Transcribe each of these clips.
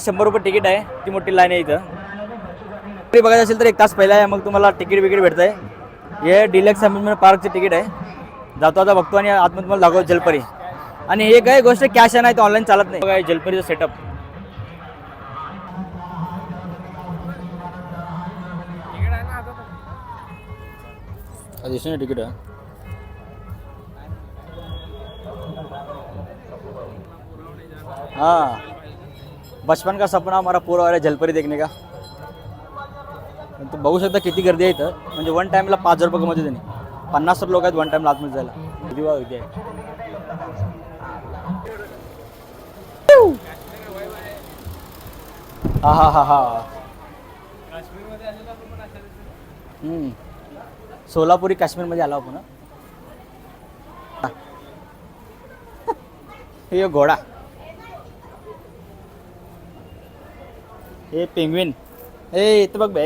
शंभर रुपये तिकीट आहे. ती मोठी लाईन आहे इथं. तरी बघायचं असेल तर एक तास पहिला आहे मग तुम्हाला तिकीट बिकीट भेटत आहे हे डिलक्स अम्युजमेंट पार्कचे तिकीट आहे. जातो आता बघतो आणि आतमध्ये तुम्हाला दाखवतो जलपरी. आणि हे काय गोष्ट कॅश आहे नाही तर ऑनलाईन चालत नाही. बघा जलपरीचं सेटअप दिसून तिकीट? आहे बचपन का सपना हमारा पूरा हो रहा है जलपरी देखने का? तो बघू शकता किती गर्दी आहे इथं. म्हणजे वन टाईमला पाच हजार रुपये कमवते त्यांनी. पन्नास लोक आहेत वन टाईमला आतमध्ये जायला. किती बघा किती आहे. हा हा हा हा. सोलापुरी काश्मीरमध्ये आलो आपण हे घोडा. हे पेंग्विन ए इथं बघ बे.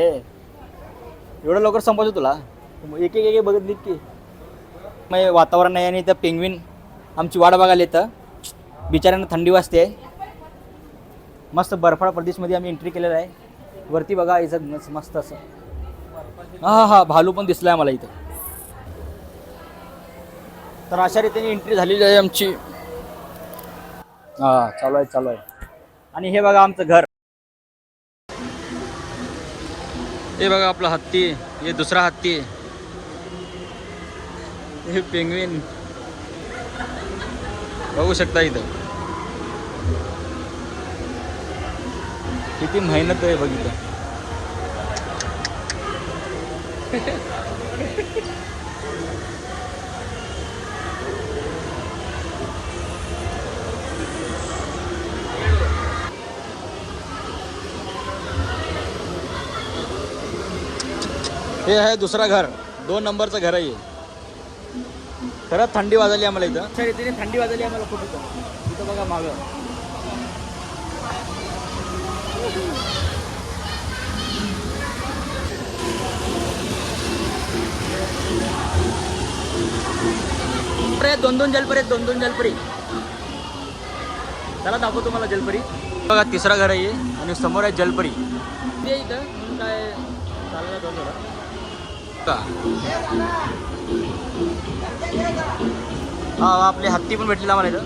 एवढं लवकर संपवतो तुला. एक एक एक बघितलीत की. मग वातावरण नाही आणि इथं पेंग्विन आमची वाट बघायला येतं. बिचाऱ्यांना थंडी वाजते. मस्त बर्फाळ प्रदेशमध्ये आम्ही एंट्री केलेलं आहे. वरती बघा इथं मस्त मस्त असं. हां हां भालू पण दिसला आहे मला इथं. तर अशा रीतीने एंट्री झालेली आहे आमची. हां चालू आहे चालू आहे. आणि हे बघा आमचं घर. हे बघा आपला हत्ती हे दुसरा हत्ती. हे पेंगवीन बघू शकता इथं. किती मेहनत आहे बघितलं हे आहे दुसरा घर. दोन नंबरचं घर आहे. खरंच थंडी वाजली आम्हाला इथं. अशा रीतीने थंडी वाजली आम्हाला खूप इथं. इथं बघा मागं. दोन दोन जलपरी आहेत दोन दोन जलपरी. चला दाखवतो तुम्हाला जलपरी. बघा तिसरा घर आहे. आणि समोर आहे जलपरी. ते इथं काय चालायला दोन शकता. हा आपले हत्ती पण भेटलेला आम्हाला इथं.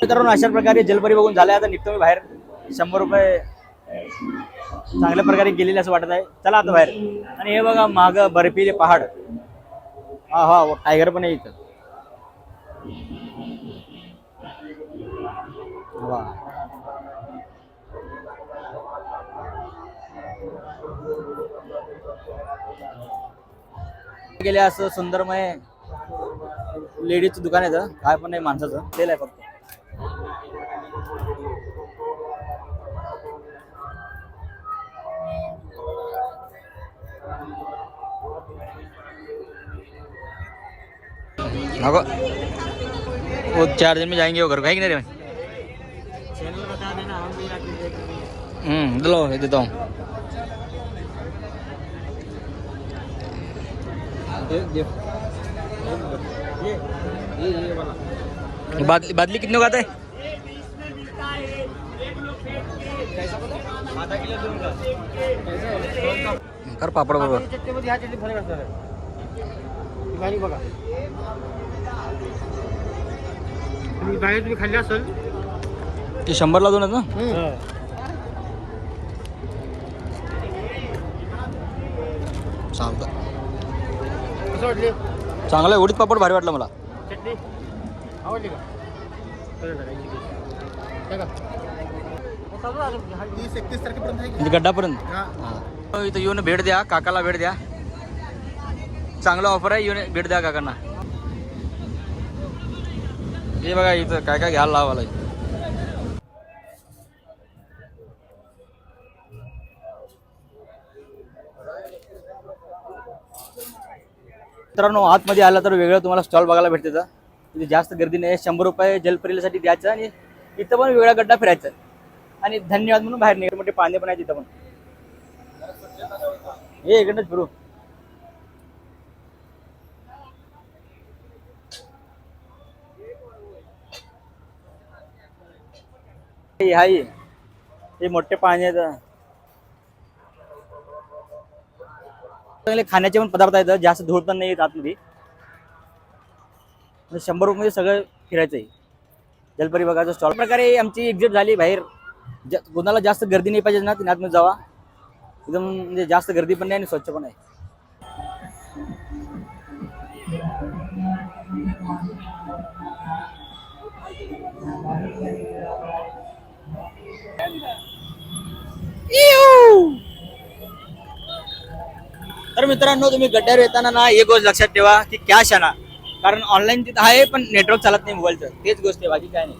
मित्रांनो अशा प्रकारे जलपरी बघून झाल्या. आता निघतो मी बाहेर. शंभर रुपये चांगल्या प्रकारे गेलेले असं वाटत आहे. चला आता बाहेर. आणि हे बघा माग बर्फीले पहाड. हा हा टायगर पण आहे इथं. गेले असं सुंदरमय लेडीजचं दुकान आहे. काय पण नाही माणसाचं. तेल आहे फक्त. वो चार दिन में जाएंगे वो घर को. है कि नहीं रे हम्म लो देता हूँ. बादली बादली कितने का आता है? कर पापड बरोबर चटणीमध्ये ह्या बघा तुम्ही बाहेर तुम्ही खाल्ली असेल ते शंभरला दोन आहेत ना? चालतं. कसं वाटले चांगलं आहे. उडीद पापड भारी वाटलं मला. चटणी? आवडली का? गड्डापर्यंत. हा. हा. इथं येऊन भेट द्या काकाला भेट द्या. चांगलं ऑफर आहे येऊन भेट द्या काकांना. हे बघा इथं काय काय घ्यायला लावायला मित्रांनो आतमध्ये आला तर वेगळं तुम्हाला स्टॉल बघायला भेटते तिथे जास्त गर्दी नाही शंभर रुपये जलपरीलासाठी द्यायचं आणि इथं पण वेगळा गड्डा फिरायचा. आणि धन्यवाद म्हणून बाहेर निघाले मोठे पाणी पण आहेत इथं पण. हे इकडनंच फिरू. हाय हे मोठे पाणी आहेत. चांगले खाण्याचे पण पदार्थ आहेत जास्त धूळ पण नाही येत आतमध्ये म्हणजे शंभर रुपये सगळं फिरायचं आहे. जलपरी बघायचं स्टॉल प्रकारे आमची एक्झिट झाली बाहेर. जा कोणाला जास्त गर्दी नाही पाहिजे ना तिने आतमध्ये जावा. एकदम म्हणजे जास्त गर्दी पण नाही आणि स्वच्छ पण आहे. तर मित्रांनो तुम्ही गड्ड्यावर येताना ना एक गोष्ट लक्षात ठेवा की कॅश आणा. कारण ऑनलाईन तिथं आहे पण नेटवर्क चालत नाही मोबाईलचं. तेच गोष्ट आहे बाकी काय नाही.